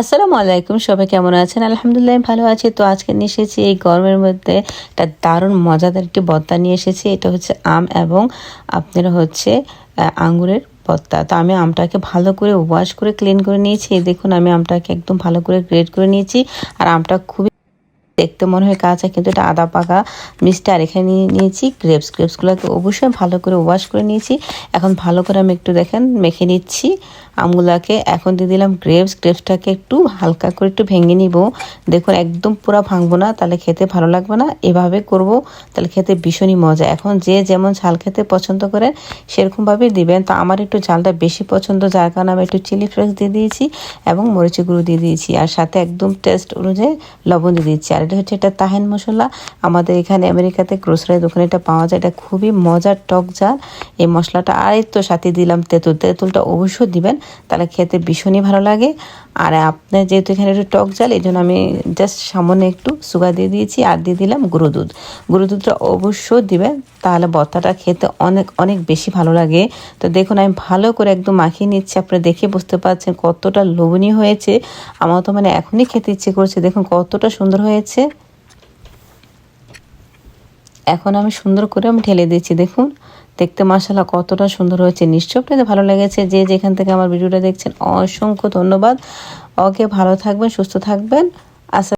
আসসালামু আলাইকুম, সবাই কেমন আছেন? আলহামদুলিল্লাহ ভালো আছি। তো আজকে নিয়ে এসেছি, এই গরমের মধ্যে একটা দারুণ মজাদার একটি বত্তা নিয়ে এসেছি। এটা হচ্ছে আম এবং আপনার হচ্ছে আঙ্গুরের পত্তা তো আমি আমটাকে ভালো করে ওয়াশ করে ক্লিন করে নিয়েছি। দেখুন, আমি আমটাকে একদম ভালো করে গ্রেড করে নিয়েছি। আর আমটা খুবই দেখতে মনে হয় কাঁচা, কিন্তু এটা আদা পাকা মিষ্টি। আর এখানে নিয়ে নিয়েছি গ্রেপস গ্রেপসগুলোকে অবশ্যই ভালো করে ওয়াশ করে নিয়েছি। এখন ভালো করে আমি একটু দেখেন, মেখে নিচ্ছি আমগুলাকে। এখন দিয়ে দিলাম গ্রেপস গ্রেপসটাকে একটু হালকা করে একটু ভেঙে নিব। দেখুন একদম পুরো ভাঙবো না, তাহলে খেতে ভালো লাগবে না। এভাবে করব, তাহলে খেতে ভীষণই মজা। এখন যে যেমন ঝাল খেতে পছন্দ করেন সেরকমভাবেই দিবেন। তো আমার একটু ঝালটা বেশি পছন্দ, যার কারণে আমি একটু চিলি ফ্লেক্স দিয়ে দিয়েছি এবং মরিচি গুঁড়ো দিয়ে দিয়েছি। আর সাথে একদম টেস্ট অনুযায়ী লবণ দিয়ে দিচ্ছি। আর এটা হচ্ছে এটা তাহেন মশলা। আমাদের এখানে আমেরিকাতে গ্রোসারি দোকানে এটা পাওয়া যায়। এটা খুবই মজার টক ঝাল। এই মশলাটা আর তো সাথে দিলাম তেঁতুল। তেঁতুলটা অবশ্যই দিবেন, তাহলে খেতে ভীষণই ভালো লাগে। আর আপনার যেহেতু এখানে একটু টক জাল এই জন্য আমি জাস্ট সামান্য একটু সুগার দিয়ে দিয়েছি আর দিয়ে দিলাম গুঁড়ো দুধ। গুঁড়ো দুধটা অবশ্যই দিবেন, তাহলে ভর্তাটা খেতে অনেক অনেক বেশি ভালো লাগে। তো দেখুন, আমি ভালো করে একদম মাখিয়ে নিচ্ছি। আপনারা দেখে বুঝতে পারছেন কতটা লোভনীয় হয়েছে। আমার তো মানে এখনই খেতে ইচ্ছে করছে। দেখুন, কতটা সুন্দর হয়েছে। এখন আমি সুন্দর করে আমি ঠেলে দিচ্ছি দেখুন। দেখতে মাসালা কতটা সুন্দর হয়েছে। নিশ্চয় আপনাদের ভালো লেগেছে। যে যেখান থেকে আমার ভিডিওটা দেখছেন, অসংখ্য ধন্যবাদ। ওকে, ভালো থাকবেন, সুস্থ থাকবেন। আশা